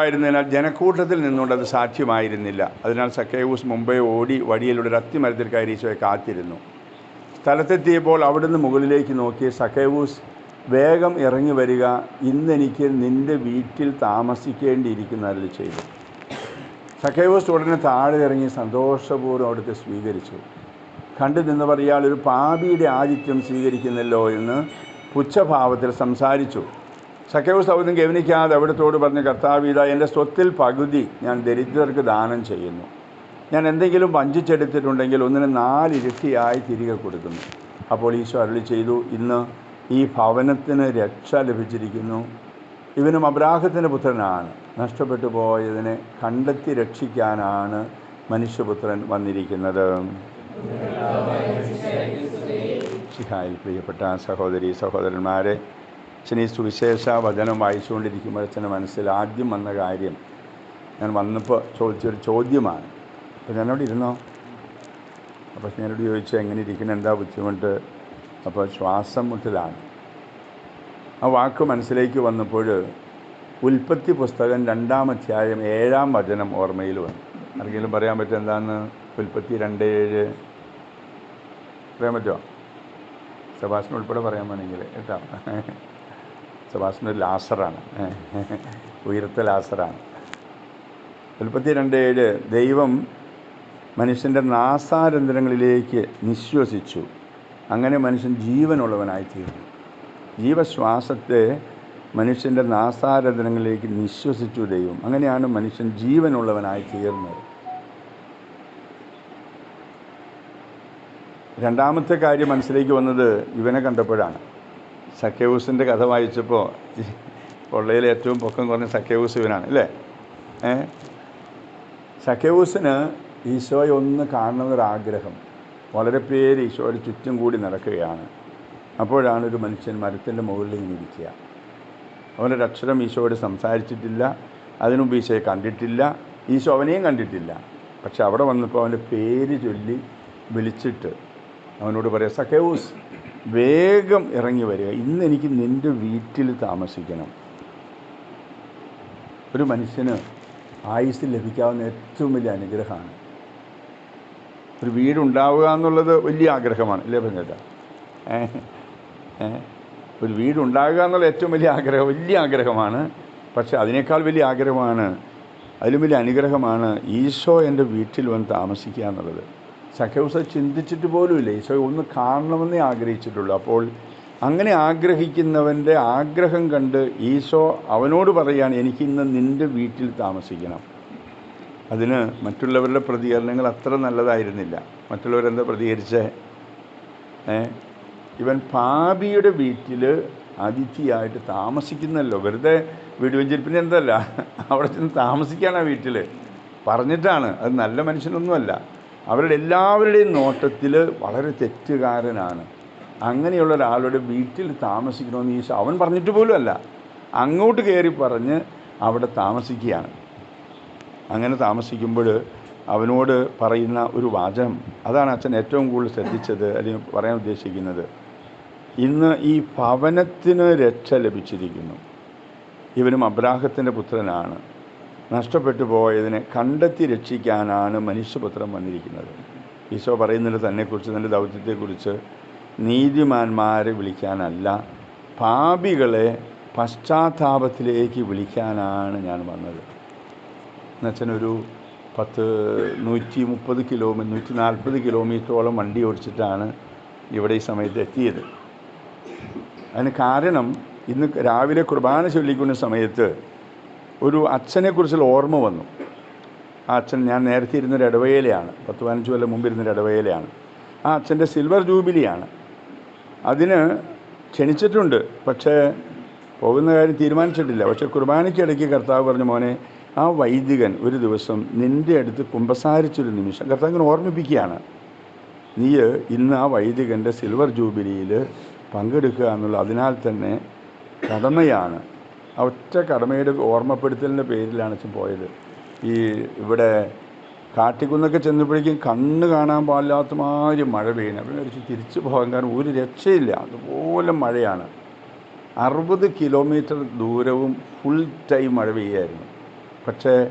ആയിരുന്നതിനാൽ ജനക്കൂട്ടത്തിൽ നിന്നുകൊണ്ട് അത് സാധ്യമായിരുന്നില്ല. അതിനാൽ സക്കേവൂസ് മുംബൈ ഓടി വഴിയിലൂടെ അത്തിമരത്തിൽ കയറി ഈശോയെ കാത്തിരുന്നു. സ്ഥലത്തെത്തിയപ്പോൾ അവിടുന്ന് മുകളിലേക്ക് നോക്കി സക്കേവൂസ് വേഗം ഇറങ്ങി വരിക ഇന്നെനിക്ക് നിന്റെ വീട്ടിൽ താമസിക്കേണ്ടിയിരിക്കുന്നതിൽ ചെയ്തു സക്കേവൂസ് ഉടനെ താഴെ ഇറങ്ങി സന്തോഷപൂർവം അവിടുത്തെ സ്വീകരിച്ചു. കണ്ടു നിന്നവർ ഇയാൾ ഒരു പാപിയുടെ ആതിഥ്യം സ്വീകരിക്കുന്നല്ലോ എന്ന് പുച്ഛഭാവത്തിൽ സംസാരിച്ചു. സഖ്യവസ് സൗദ്യം ഗവനിക്കാതെ അവിടത്തോട് പറഞ്ഞ കർത്താവിത എന്റെ സ്വത്തിൽ പകുതി ഞാൻ ദരിദ്രർക്ക് ദാനം ചെയ്യുന്നു. ഞാൻ എന്തെങ്കിലും വഞ്ചിച്ചെടുത്തിട്ടുണ്ടെങ്കിൽ ഒന്നിന് നാലിരട്ടിയായി തിരികെ കൊടുക്കുന്നു. അപ്പോൾ ഈശോ അരുളി ചെയ്തു ഇന്ന് ഈ ഭവനത്തിന് രക്ഷ ലഭിച്ചിരിക്കുന്നു. ഇവനും അബ്രാഹത്തിന്റെ പുത്രനാണ്. നഷ്ടപ്പെട്ടു പോയതിനെ കണ്ടെത്തി രക്ഷിക്കാനാണ് മനുഷ്യപുത്രൻ വന്നിരിക്കുന്നത്. പ്രിയപ്പെട്ട സഹോദരി സഹോദരന്മാരെ അച്ഛൻ ഈ സുവിശേഷ വചനം വായിച്ചുകൊണ്ടിരിക്കുമ്പോൾ അച്ഛന്റെ മനസ്സിൽ ആദ്യം വന്ന കാര്യം ഞാൻ വന്നപ്പോൾ ചോദിച്ചൊരു ചോദ്യമാണ്. അപ്പോൾ അവിടെ ഇരുന്നോ? അപ്പോൾ ഞാനോട് ചോദിച്ചു എങ്ങനെ ഇരിക്കണം എന്താ ബുദ്ധിമുട്ട്? അപ്പോൾ ശ്വാസം മുട്ടലാണ്. ആ വാക്ക് മനസ്സിലേക്ക് വന്നപ്പോൾ ഉൽപ്പത്തി പുസ്തകം രണ്ടാം അധ്യായം ഏഴാം വചനം ഓർമ്മയിൽ വന്നു. ആർക്കെങ്കിലും പറയാൻ പറ്റും എന്താണ് ഉൽപ്പത്തി രണ്ട് ഏഴ്. പറയാൻ പറ്റുമോ? സഭാഷണം ഉൾപ്പെടെ പറയാൻ വേണമെങ്കിൽ കേട്ടോ. സെബാസ്റ്റിന് ഒരു ലാസറാണ്. ഉയർത്ത ലാസറാണ്. ഉൽപ്പത്തി രണ്ട് ഏഴ് ദൈവം മനുഷ്യന്റെ നാസാരന്ധ്രങ്ങളിലേക്ക് നിശ്വസിച്ചു. അങ്ങനെ മനുഷ്യൻ ജീവനുള്ളവനായി തീർന്നു ജീവശ്വാസത്തെ മനുഷ്യന്റെ നാസാരന്ധ്രങ്ങളിലേക്ക് നിശ്വസിച്ചു ദൈവം. അങ്ങനെയാണ് മനുഷ്യൻ ജീവനുള്ളവനായി തീർന്നത് രണ്ടാമത്തെ കാര്യം മനസ്സിലേക്ക് വന്നത് ഇവനെ കണ്ടപ്പോഴാണ്. സഖ്യവൂസിന്റെ കഥ വായിച്ചപ്പോൾ പൊള്ളയിൽ ഏറ്റവും പൊക്കം കുറഞ്ഞ സഖ്യവൂസുവിനാണ് അല്ലേ? ഏ? സഖ്യവൂസിന് ഈശോയെ ഒന്ന് കാണണമെന്നൊരാഗ്രഹം വളരെ പേര് ഈശോയുടെ ചുറ്റും കൂടി നടക്കുകയാണ്. അപ്പോഴാണ് ഒരു മനുഷ്യൻ മരത്തിന്റെ മുകളിൽ ഇങ്ങനെ ഇരിക്കുക. അവനൊരു അക്ഷരം ഈശോയോട് സംസാരിച്ചിട്ടില്ല. അതിനുമുമ്പ് ഈശോയെ കണ്ടിട്ടില്ല. ഈശോ അവനെയും കണ്ടിട്ടില്ല. പക്ഷെ അവിടെ വന്നപ്പോൾ അവന്റെ പേര് ചൊല്ലി വിളിച്ചിട്ട് അവനോട് പറയാം സഖേവൂസ് വേഗം ഇറങ്ങി വരിക. ഇന്ന് എനിക്ക് നിന്റെ വീട്ടിൽ താമസിക്കണം. ഒരു മനുഷ്യന് ആയുസ് ലഭിക്കാവുന്ന ഏറ്റവും വലിയ അനുഗ്രഹമാണ്. ഒരു വീടുണ്ടാവുക എന്നുള്ളത് വലിയ ആഗ്രഹമാണ് ഇല്ലേ പറഞ്ഞേട്ടാ ഒരു വീടുണ്ടാകുക എന്നുള്ള ഏറ്റവും വലിയ ആഗ്രഹം വലിയ ആഗ്രഹമാണ്. പക്ഷെ അതിനേക്കാൾ വലിയ ആഗ്രഹമാണ് അതിലും വലിയ അനുഗ്രഹമാണ് ഈശോ എന്റെ വീട്ടിൽ വന്ന് താമസിക്കുക എന്നുള്ളത്. സഖ്യവസ ചിന്തിച്ചിട്ട് പോലുമില്ല. ഈശോയെ ഒന്ന് കാണണമെന്നേ ആഗ്രഹിച്ചിട്ടുള്ളൂ. അപ്പോൾ അങ്ങനെ ആഗ്രഹിക്കുന്നവന്റെ ആഗ്രഹം കണ്ട് ഈശോ അവനോട് പറയാണ് എനിക്കിന്ന് നിന്റെ വീട്ടിൽ താമസിക്കണം. അതിന് മറ്റുള്ളവരുടെ പ്രതികരണങ്ങൾ അത്ര നല്ലതായിരുന്നില്ല. മറ്റുള്ളവരെന്താ പ്രതികരിച്ചേ? ഇവൻ പാപിയുടെ വീട്ടിൽ അതിഥിയായിട്ട് താമസിക്കുന്നല്ലോ. വെറുതെ വീട് വെഞ്ചിരിപ്പിന് എന്തല്ല? അവിടെ ചെന്ന് താമസിക്കാനാണ് വീട്ടിൽ പറഞ്ഞിട്ടാണ്. അത് നല്ല മനുഷ്യനൊന്നുമല്ല. അവരുടെ എല്ലാവരുടെയും നോട്ടത്തിൽ വളരെ തെറ്റുകാരനാണ്. അങ്ങനെയുള്ള ഒരാളുടെ വീട്ടിൽ താമസിക്കണമെന്ന് ഈശോ അവൻ പറഞ്ഞിട്ട് പോലുമല്ല അങ്ങോട്ട് കയറി പറഞ്ഞ് അവിടെ താമസിക്കുകയാണ്. അങ്ങനെ താമസിക്കുമ്പോൾ അവനോട് പറയുന്ന ഒരു വാചകം അതാണ് അച്ഛൻ ഏറ്റവും കൂടുതൽ ശ്രദ്ധിച്ചത് അല്ലെങ്കിൽ പറയാൻ ഉദ്ദേശിക്കുന്നത്. ഇന്ന് ഈ ഭവനത്തിന് രക്ഷ ലഭിച്ചിരിക്കുന്നു. ഇവനും അബ്രാഹത്തിന്റെ പുത്രനാണ്. നഷ്ടപ്പെട്ടു പോയതിനെ കണ്ടെത്തി രക്ഷിക്കാനാണ് മനുഷ്യപുത്രം വന്നിരിക്കുന്നത്. ഈശോ പറയുന്നത് തന്നെക്കുറിച്ച് തന്റെ ദൗത്യത്തെക്കുറിച്ച് നീതിമാന്മാരെ വിളിക്കാനല്ല പാപികളെ പശ്ചാത്താപത്തിലേക്ക് വിളിക്കാനാണ് ഞാൻ വന്നത്. എന്നുവെച്ചാൽ പത്ത് നൂറ്റി മുപ്പത് കിലോമീറ്റർ നൂറ്റി നാൽപ്പത് കിലോമീറ്ററോളം വണ്ടി ഓടിച്ചിട്ടാണ് ഇവിടെ ഈ സമയത്ത് എത്തിയത്. അതിന് കാരണം ഇന്ന് രാവിലെ കുർബാന ചൊല്ലിക്കുന്ന സമയത്ത് ഒരു അച്ഛനെക്കുറിച്ചുള്ള ഓർമ്മ വന്നു. ആ അച്ഛൻ ഞാൻ നേരത്തെ ഇരുന്നൊരു ഇടവകയിലെയാണ് പത്ത് പതിനഞ്ച് കൊല്ലം മുമ്പ് ഇരുന്നൊരു ഇടവകയിലെയാണ് ആ അച്ഛന്റെ സിൽവർ ജൂബിലിയാണ്. അതിന് ക്ഷണിച്ചിട്ടുണ്ട്. പക്ഷേ പോകുന്ന കാര്യം തീരുമാനിച്ചിട്ടില്ല. പക്ഷേ കുർബാനയ്ക്കിടയ്ക്ക് കർത്താവ് പറഞ്ഞു മോനെ ആ വൈദികൻ ഒരു ദിവസം നിന്റെ അടുത്ത് കുമ്പസാരിച്ചൊരു നിമിഷം കർത്താവ് ഇങ്ങനെ ഓർമ്മിപ്പിക്കുകയാണ്. നീ ഇന്ന് ആ വൈദികന്റെ സിൽവർ ജൂബിലിയിൽ പങ്കെടുക്കുക എന്നുള്ള അതിനാൽ തന്നെ കടമയാണ് ആ ഒറ്റ കടമയുടെ ഓർമ്മപ്പെടുത്തലിന്റെ പേരിലാണ് അച്ഛൻ പോയത്. ഈ ഇവിടെ കാട്ടിക്കുന്നൊക്കെ ചെന്നപ്പോഴേക്കും കണ്ണ് കാണാൻ പാടില്ലാത്ത മാതിരി മഴ പെയ്യുന്നു. അപ്പം വിചാരിച്ചു തിരിച്ചു പോകാൻ കാരണം ഒരു രക്ഷയില്ല. അതുപോലെ മഴയാണ്. അറുപത് കിലോമീറ്റർ ദൂരവും ഫുൾ ടൈം മഴ പെയ്യായിരുന്നു. പക്ഷേ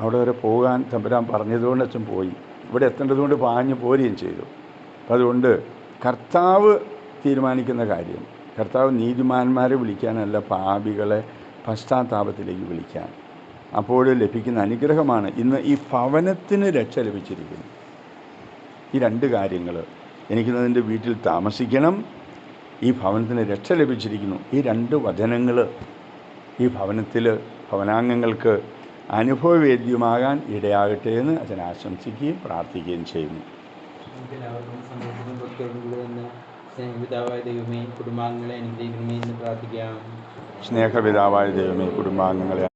അവിടെ വരെ പോകാൻ തമ്പുരാൻ പറഞ്ഞതുകൊണ്ട് അച്ഛൻ പോയി. ഇവിടെ എത്തേണ്ടതുകൊണ്ട് പാഞ്ഞു പോരുകയും ചെയ്തു. അപ്പം അതുകൊണ്ട് കർത്താവ് തീരുമാനിക്കുന്ന കാര്യം. കർത്താവ് നീതിമാന്മാരെ വിളിക്കാനല്ല പാപികളെ പശ്ചാത്താപത്തിലേക്ക് വിളിക്കാൻ. അപ്പോൾ ലഭിക്കുന്ന അനുഗ്രഹമാണ് ഇന്ന് ഈ ഭവനത്തിന് രക്ഷ ലഭിച്ചിരിക്കുന്നു. ഈ രണ്ട് കാര്യങ്ങൾ. എനിക്കിന്ന് എന്റെ വീട്ടിൽ താമസിക്കണം. ഈ ഭവനത്തിന് രക്ഷ ലഭിച്ചിരിക്കുന്നു. ഈ രണ്ട് വചനങ്ങൾ ഈ ഭവനത്തിൽ ഭവനാംഗങ്ങൾക്ക് അനുഭവവേദ്യമാകാൻ ഇടയാകട്ടെ എന്ന് അച്ഛൻ ആശംസിക്കുകയും പ്രാർത്ഥിക്കുകയും ചെയ്യുന്നു. സ്നേഹപിതാവായ ദൈവമേ കുടുംബാംഗങ്ങളെ അനുഗ്രഹിക്കണമേ എന്ന് പ്രാർത്ഥിക്കാം. സ്നേഹപിതാവായ ദൈവമേ കുടുംബാംഗങ്ങളെ